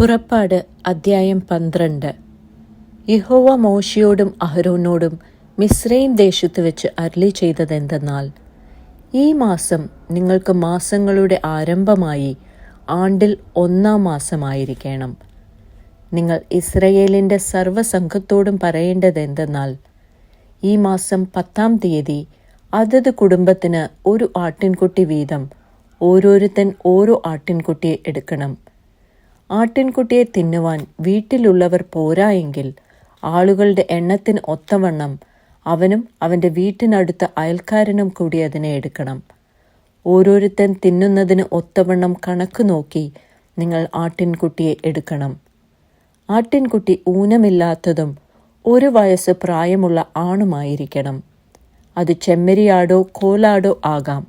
പുറപ്പാട് അദ്ധ്യായം പന്ത്രണ്ട്. യഹോവ മോശയോടും അഹരോനോടും മിസ്രൈം ദേശത്ത് വെച്ച് അരളി ചെയ്തതെന്തെന്നാൽ ഈ മാസം നിങ്ങൾക്ക് മാസങ്ങളുടെ ആരംഭമായി ആണ്ടിൽ ഒന്നാം മാസമായിരിക്കണം. നിങ്ങൾ ഇസ്രയേലിന്റെ സർവസംഘത്തോടും പറയേണ്ടതെന്തെന്നാൽ ഈ മാസം പത്താം തീയതി അതത് കുടുംബത്തിന് ഒരു ആട്ടിൻകുട്ടി വീതം ഓരോരുത്തൻ ഓരോ ആട്ടിൻകുട്ടിയെ എടുക്കണം. ആട്ടിൻകുട്ടിയെ തിന്നുവാൻ വീട്ടിലുള്ളവർ പോരായെങ്കിൽ ആളുകളുടെ എണ്ണത്തിന് ഒത്തവണ്ണം അവനും അവന്റെ വീട്ടിനടുത്ത അയൽക്കാരനും കൂടി അതിനെ എടുക്കണം. ഓരോരുത്തൻ തിന്നുന്നതിന് ഒത്തവണ്ണം കണക്ക് നോക്കി നിങ്ങൾ ആട്ടിൻകുട്ടിയെ എടുക്കണം. ആട്ടിൻകുട്ടി ഊനമില്ലാത്തതും ഒരു വയസ്സ് പ്രായമുള്ള ആണുമായിരിക്കണം. അത് ചെമ്മരിയാടോ കോലാടോ ആകാം.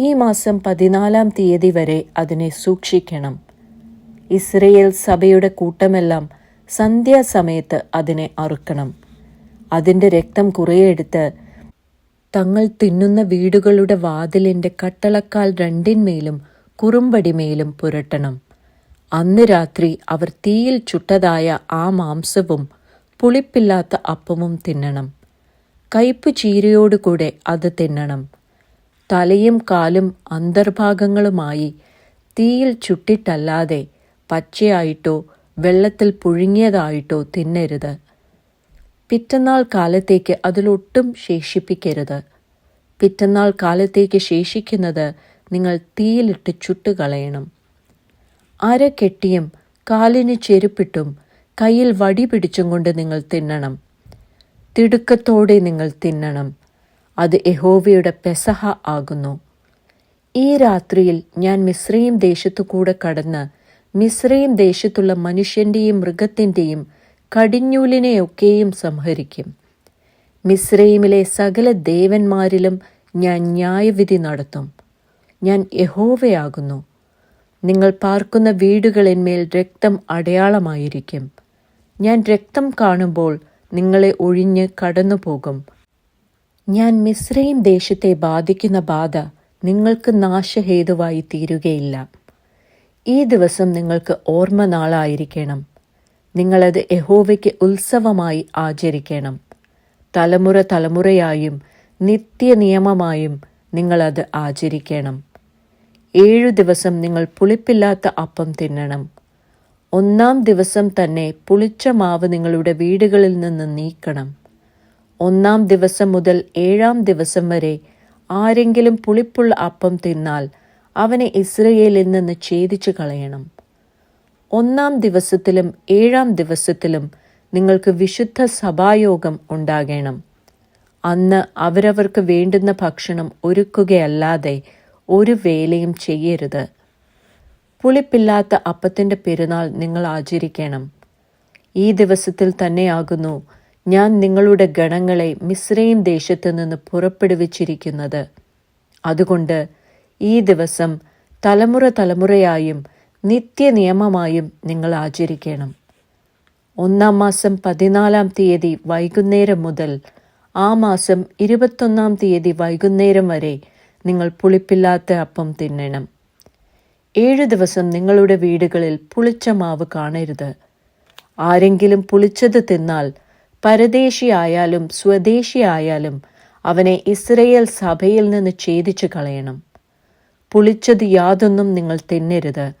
ഈ മാസം പതിനാലാം തീയതി വരെ അതിനെ സൂക്ഷിക്കണം. ഇസ്രയേൽ സഭയുടെ കൂട്ടമെല്ലാം സന്ധ്യാസമയത്ത് അതിനെ അറുക്കണം. അതിന്റെ രക്തം കുറേയെടുത്ത് തങ്ങൾ തിന്നുന്ന വീടുകളുടെ വാതിലിന്റെ കട്ടളക്കാൽ രണ്ടിന്മേലും കുറുമ്പടിമേലും പുരട്ടണം. അന്ന് രാത്രി അവർ തീയിൽ ചുട്ടതായ ആ മാംസവും പുളിപ്പില്ലാത്ത അപ്പവും തിന്നണം. കയ്പ് ചീരയോടുകൂടെ അത് തിന്നണം. തലയും കാലും അന്തർഭാഗങ്ങളുമായി തീയിൽ ചുട്ടിട്ടല്ലാതെ പച്ചയായിട്ടോ വെള്ളത്തിൽ പുഴുങ്ങിയതായിട്ടോ തിന്നരുത്. പിറ്റന്നാൾ കാലത്തേക്ക് അതിലൊട്ടും ശേഷിപ്പിക്കരുത്. പിറ്റന്നാൾ കാലത്തേക്ക് ശേഷിക്കുന്നത് നിങ്ങൾ തീയിലിട്ട് ചുട്ടുകളയണം. അര കെട്ടിയും കാലിന് ചെരുപ്പിട്ടും കയ്യിൽ വടി പിടിച്ചും കൊണ്ട് നിങ്ങൾ തിന്നണം. തിടുക്കത്തോടെ നിങ്ങൾ തിന്നണം. അത് യഹോവയുടെ പെസഹ ആകുന്നു. ഈ രാത്രിയിൽ ഞാൻ മിശ്രയും ദേശത്തു കൂടെ കടന്ന് മിശ്രയും ദേശത്തുള്ള മനുഷ്യന്റെയും മൃഗത്തിന്റെയും കടിഞ്ഞൂലിനെയൊക്കെയും സംഹരിക്കും. മിശ്രയിമിലെ സകല ദേവന്മാരിലും ഞാൻ ന്യായവിധി നടത്തും. ഞാൻ യഹോവയാകുന്നു. നിങ്ങൾ പാർക്കുന്ന വീടുകളിന്മേൽ രക്തം അടയാളമായിരിക്കും. ഞാൻ രക്തം കാണുമ്പോൾ നിങ്ങളെ ഒഴിഞ്ഞ് കടന്നുപോകും. ഞാൻ മിശ്രയും ദേശത്തെ ബാധിക്കുന്ന ബാധ നിങ്ങൾക്ക് നാശഹേതുവായി തീരുകയില്ല. ഈ ദിവസം നിങ്ങൾക്ക് ഓർമ്മ നാളായിരിക്കണം. നിങ്ങളത് യഹോവയ്ക്ക് ഉത്സവമായി ആചരിക്കണം. തലമുറ തലമുറയായും നിത്യനിയമമായും നിങ്ങളത് ആചരിക്കണം. ഏഴു ദിവസം നിങ്ങൾ പുളിപ്പില്ലാത്ത അപ്പം തിന്നണം. ഒന്നാം ദിവസം തന്നെ പുളിച്ച മാവ് നിങ്ങളുടെ വീടുകളിൽ നിന്ന് നീക്കണം. ഒന്നാം ദിവസം മുതൽ ഏഴാം ദിവസം വരെ ആരെങ്കിലും പുളിപ്പുള്ള അപ്പം തിന്നാൽ അവനെ ഇസ്രയേലിൽ നിന്ന് ഛേദിച്ചു കളയണം. ഒന്നാം ദിവസത്തിലും ഏഴാം ദിവസത്തിലും നിങ്ങൾക്ക് വിശുദ്ധ സഭായോഗം ഉണ്ടാകണം. അന്ന് അവരവർക്ക് വേണ്ടുന്ന ഭക്ഷണം ഒരുക്കുകയല്ലാതെ ഒരു വേലയും ചെയ്യരുത്. പുളിപ്പില്ലാത്ത അപ്പത്തിന്റെ പെരുന്നാൾ നിങ്ങൾ ആചരിക്കണം. ഈ ദിവസത്തിൽ തന്നെയാകുന്നു ഞാൻ നിങ്ങളുടെ ഗണങ്ങളെ മിശ്രയും ദേശത്തു നിന്ന് പുറപ്പെടുവിച്ചിരിക്കുന്നത്. അതുകൊണ്ട് ഈ ദിവസം തലമുറ തലമുറയായും നിത്യനിയമമായും നിങ്ങൾ ആചരിക്കണം. ഒന്നാം മാസം പതിനാലാം തീയതി വൈകുന്നേരം മുതൽ ആ മാസം ഇരുപത്തൊന്നാം തീയതി വൈകുന്നേരം വരെ നിങ്ങൾ പുളിപ്പില്ലാത്ത അപ്പം തിന്നണം. ഏഴു ദിവസം നിങ്ങളുടെ വീടുകളിൽ പുളിച്ച മാവ് കാണരുത്. ആരെങ്കിലും പുളിച്ചത് തിന്നാൽ പരദേശിയായാലും സ്വദേശിയായാലും അവനെ ഇസ്രയേൽ സഭയിൽ നിന്ന് ഛേദിച്ചു കളയണം. പുളിച്ചത് യാതൊന്നും നിങ്ങൾ തിന്നരുത്.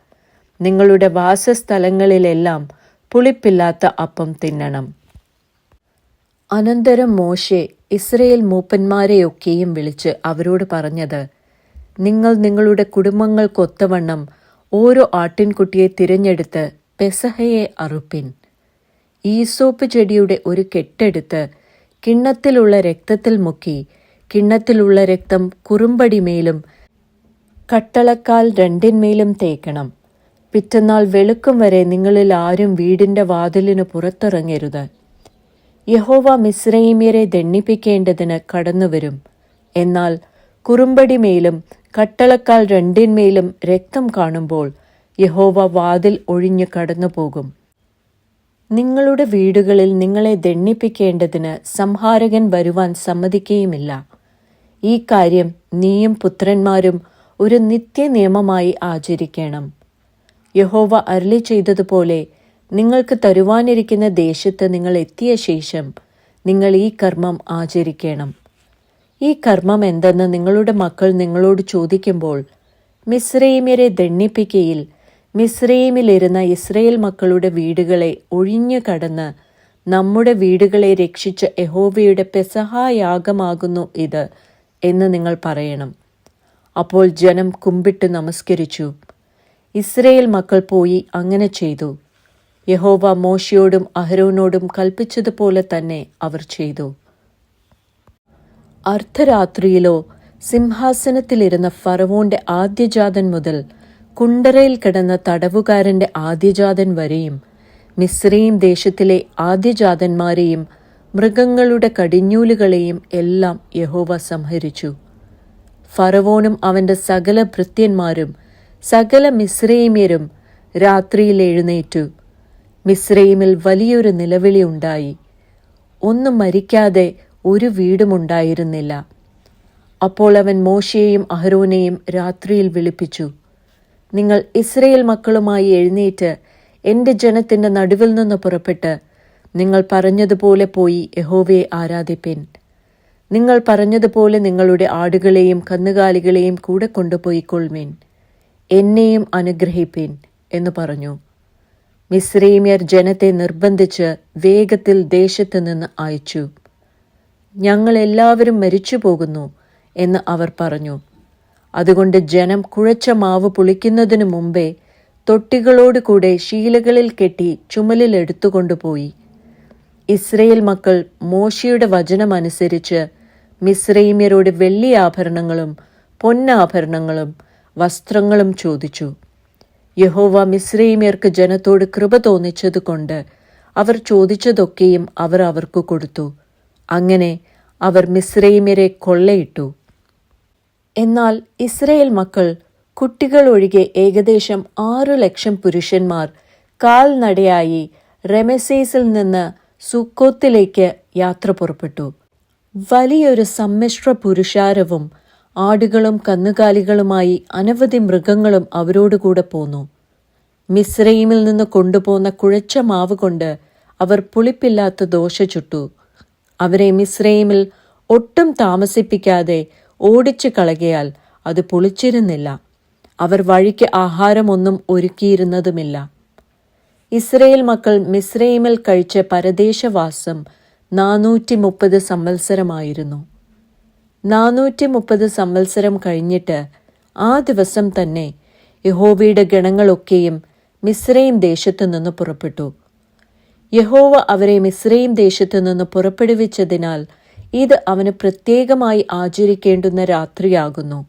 നിങ്ങളുടെ വാസസ്ഥലങ്ങളിലെല്ലാം പുളിപ്പില്ലാത്ത അപ്പം തിന്നണം. അനന്തരം മോശെ ഇസ്രയേൽ മൂപ്പന്മാരെയൊക്കെയും വിളിച്ച് അവരോട് പറഞ്ഞത് നിങ്ങൾ നിങ്ങളുടെ കുടുംബങ്ങൾക്കൊത്തവണ്ണം ഓരോ ആട്ടിൻകുട്ടിയെ തിരഞ്ഞെടുത്ത് പെസഹയെ അറുപ്പിൻ. ഈസോപ്പ് ചെടിയുടെ ഒരു കെട്ടെടുത്ത് കിണ്ണത്തിലുള്ള രക്തത്തിൽ മുക്കി കിണ്ണത്തിലുള്ള രക്തം കുറുമ്പടിമേലും കട്ടളക്കാൽ രണ്ടിന്മേലും തേക്കണം. പിറ്റന്നാൾ വെളുക്കും വരെ നിങ്ങളിൽ ആരും വീടിന്റെ വാതിലിന് പുറത്തിറങ്ങരുത്. യഹോവ മിശ്രൈമ്യരെ ദണ്ണിപ്പിക്കേണ്ടതിന് കടന്നുവരും. എന്നാൽ കുറുമ്പടിമേലും കട്ടളക്കാൽ രണ്ടിന്മേലും രക്തം കാണുമ്പോൾ യഹോവ വാതിൽ ഒഴിഞ്ഞു കടന്നുപോകും. നിങ്ങളുടെ വീടുകളിൽ നിങ്ങളെ ദണ്ണിപ്പിക്കേണ്ടതിന് സംഹാരകൻ വരുവാൻ സമ്മതിക്കുകയുമില്ല. ഈ കാര്യം നീയും പുത്രന്മാരും ഒരു നിത്യനിയമമായി ആചരിക്കണം. യഹോവ അരളി ചെയ്തതുപോലെ നിങ്ങൾക്ക് തരുവാനിരിക്കുന്ന ദേശത്ത് നിങ്ങൾ എത്തിയ ശേഷം നിങ്ങൾ ഈ കർമ്മം ആചരിക്കണം. ഈ കർമ്മം എന്തെന്ന് നിങ്ങളുടെ മക്കൾ നിങ്ങളോട് ചോദിക്കുമ്പോൾ മിസ്രൈമ്യരെ ദണ്ണിപ്പിക്കയിൽ മിസ്രൈമിലിരുന്ന ഇസ്രയേൽ മക്കളുടെ വീടുകളെ ഒഴിഞ്ഞു കടന്ന് നമ്മുടെ വീടുകളെ രക്ഷിച്ച യഹോവയുടെ പെസഹായാഗമാകുന്നു ഇത് എന്ന് നിങ്ങൾ പറയണം. അപ്പോൾ ജനം കുമ്പിട്ട് നമസ്കരിച്ചു. ഇസ്രയേൽ മക്കൾ പോയി അങ്ങനെ ചെയ്തു. യഹോവ മോശയോടും അഹരോനോടും കൽപ്പിച്ചതുപോലെ തന്നെ അവർ ചെയ്തു. അർദ്ധരാത്രിയിലോ സിംഹാസനത്തിലിരുന്ന ഫറവോന്റെ ആദ്യജാതൻ മുതൽ കുണ്ടറയിൽ കിടന്ന തടവുകാരന്റെ ആദ്യജാതൻ വരെയും മിശ്രയും ദേശത്തിലെ ആദ്യജാതന്മാരെയും മൃഗങ്ങളുടെ കടിഞ്ഞൂലുകളെയും എല്ലാം യഹോവ സംഹരിച്ചു. ഫറവോനും അവന്റെ സകല ഭൃത്യന്മാരും സകല മിശ്രൈമ്യരും രാത്രിയിൽ എഴുന്നേറ്റു. മിശ്രൈമിൽ വലിയൊരു നിലവിളി ഉണ്ടായി. ഒന്നും മരിക്കാതെ ഒരു വീടുമുണ്ടായിരുന്നില്ല അപ്പോൾ അവൻ മോശയെയും അഹരോനെയും രാത്രിയിൽ വിളിപ്പിച്ചു നിങ്ങൾ ഇസ്രയേൽ മക്കളുമായി എഴുന്നേറ്റ് എന്റെ ജനത്തിന്റെ നടുവിൽ നിന്ന് പുറപ്പെട്ട് നിങ്ങൾ പറഞ്ഞതുപോലെ പോയി യഹോവയെ ആരാധിപ്പിൻ. നിങ്ങൾ പറഞ്ഞതുപോലെ നിങ്ങളുടെ ആടുകളെയും കന്നുകാലികളെയും കൂടെ കൊണ്ടുപോയിക്കൊള്ളുവിൻ. എന്നെയും അനുഗ്രഹിപ്പീൻ എന്ന് പറഞ്ഞു. മിശ്രീമ്യർ ജനത്തെ നിർബന്ധിച്ച് വേഗത്തിൽ ദേശത്തു നിന്ന് അയച്ചു. ഞങ്ങൾ എല്ലാവരും മരിച്ചു പോകുന്നു എന്ന് അവർ പറഞ്ഞു. അതുകൊണ്ട് ജനം കുഴച്ച മാവ് പുളിക്കുന്നതിനു മുമ്പേ തൊട്ടികളോട് കൂടെ ശീലകളിൽ കെട്ടി ചുമലിൽ എടുത്തുകൊണ്ടുപോയി. ഇസ്രയേൽ മക്കൾ മോശയുടെ വചനമനുസരിച്ച് മിശ്രൈമ്യരോട് വെള്ളി ആഭരണങ്ങളും പൊന്നാഭരണങ്ങളും വസ്ത്രങ്ങളും ചോദിച്ചു. യഹോവ മിസ്രൈമ്യർക്ക് ജനത്തോട് കൃപ തോന്നിച്ചതുകൊണ്ട് അവർ ചോദിച്ചതൊക്കെയും അവർ അവർക്ക് കൊടുത്തു. അങ്ങനെ അവർ മിസ്രൈമ്യരെ കൊള്ളയിട്ടു. എന്നാൽ ഇസ്രയേൽ മക്കൾ കുട്ടികൾ ഒഴികെ ഏകദേശം ആറു ലക്ഷം പുരുഷന്മാർ കാൽനടയായി റെമസേസിൽ നിന്ന് സുക്കോത്തിലേക്ക് യാത്ര പുറപ്പെട്ടു. വലിയൊരു സമ്മിശ്ര പുരുഷാരവും ആടുകളും കന്നുകാലികളുമായി അനവധി മൃഗങ്ങളും അവരോടുകൂടെ പോന്നു. മിസ്രൈമിൽ നിന്ന് കൊണ്ടുപോന്ന കുഴച്ച മാവ് കൊണ്ട് അവർ പുളിപ്പില്ലാത്ത ദോശ ചുട്ടു. അവരെ മിസ്രൈമിൽ ഒട്ടും താമസിപ്പിക്കാതെ ഓടിച്ചു കളകയാൽ അത് പുളിച്ചിരുന്നില്ല. അവർ വഴിക്ക് ആഹാരമൊന്നും ഒരുക്കിയിരുന്നതുമില്ല. ഇസ്രയേൽ മക്കൾ മിസ്രൈമിൽ കഴിച്ച പരദേശവാസം നാനൂറ്റി മുപ്പത് സംവത്സരമായിരുന്നു. നാനൂറ്റി മുപ്പത് സംവത്സരം കഴിഞ്ഞിട്ട് ആ ദിവസം തന്നെ യഹോവയുടെ ഗണങ്ങളൊക്കെയും മിസ്രൈം ദേശത്തു നിന്ന് പുറപ്പെട്ടു. യഹോവ അവരെ മിസ്രൈം ദേശത്തു നിന്ന് പുറപ്പെടുവിച്ചതിനാൽ ഇത് അവന് പ്രത്യേകമായി ആചരിക്കേണ്ടുന്ന രാത്രിയാകുന്നു.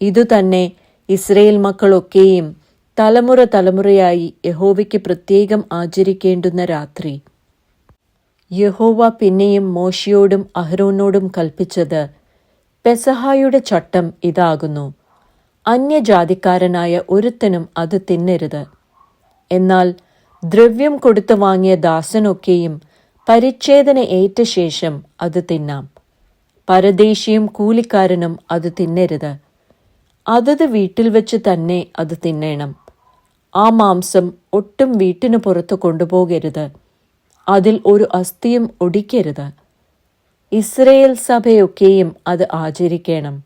ഇതുതന്നെ ഇസ്രയേൽ മക്കളൊക്കെയും തലമുറ തലമുറയായി യഹോവയ്ക്ക് പ്രത്യേകം ആചരിക്കേണ്ടുന്ന രാത്രി. യഹോവ പിന്നെയും മോശയോടും അഹ്റോനോടും കൽപ്പിച്ചത് പെസഹായുടെ ചട്ടം ഇതാകുന്നു. അന്യജാതിക്കാരനായ ഒരുത്തനും അത് തിന്നരുത്. എന്നാൽ ദ്രവ്യം കൊടുത്തു വാങ്ങിയ ദാസനൊക്കെയും പരിച്ഛേദന ഏറ്റ ശേഷം അത് തിന്നാം. പരദേശിയും കൂലിക്കാരനും അത് തിന്നരുത്. അതത് വീട്ടിൽ വെച്ച് തന്നെ അത് തിന്നേണം. ആ മാംസം ഒട്ടും വീട്ടിനു പുറത്തു കൊണ്ടുപോകരുത്. അതിൽ ഒരു അസ്ഥിയും ഒടിക്കരുത്. ഇസ്രയേൽ സഭയൊക്കെയും അത് ആചരിക്കണം.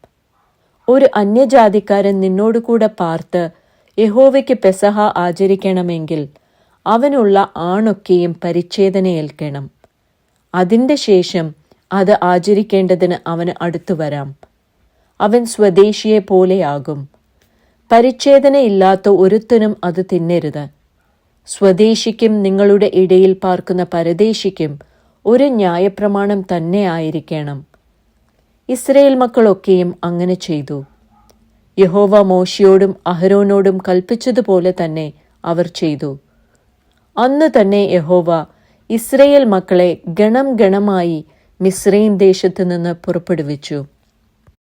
ഒരു അന്യജാതിക്കാരൻ നിന്നോട് കൂടെ പാർത്ത് യഹോവയ്ക്ക് പെസഹ ആചരിക്കണമെങ്കിൽ അവനുള്ള ആണൊക്കെയും പരിച്ഛേദനയേൽക്കണം. അതിന്റെ ശേഷം അത് ആചരിക്കേണ്ടതിന് അവന് അടുത്തു വരാം. അവൻ സ്വദേശിയെ പോലെയാകും പരിച്ഛേദനയില്ലാത്ത ഒരുത്തനും അത് തിന്നരുത്. സ്വദേശിക്കും നിങ്ങളുടെ ഇടയിൽ പാർക്കുന്ന പരദേശിക്കും ഒരു ന്യായപ്രമാണം തന്നെ ആയിരിക്കണം. ഇസ്രയേൽ മക്കളൊക്കെയും അങ്ങനെ ചെയ്തു. യഹോവ മോശയോടും അഹരോനോടും കൽപ്പിച്ചതുപോലെ തന്നെ അവർ ചെയ്തു. അന്ന് തന്നെ യഹോവ ഇസ്രയേൽ മക്കളെ ഗണം ഗണമായി മിസ്രൈം ദേശത്ത് നിന്ന് പുറപ്പെടുവിച്ചു.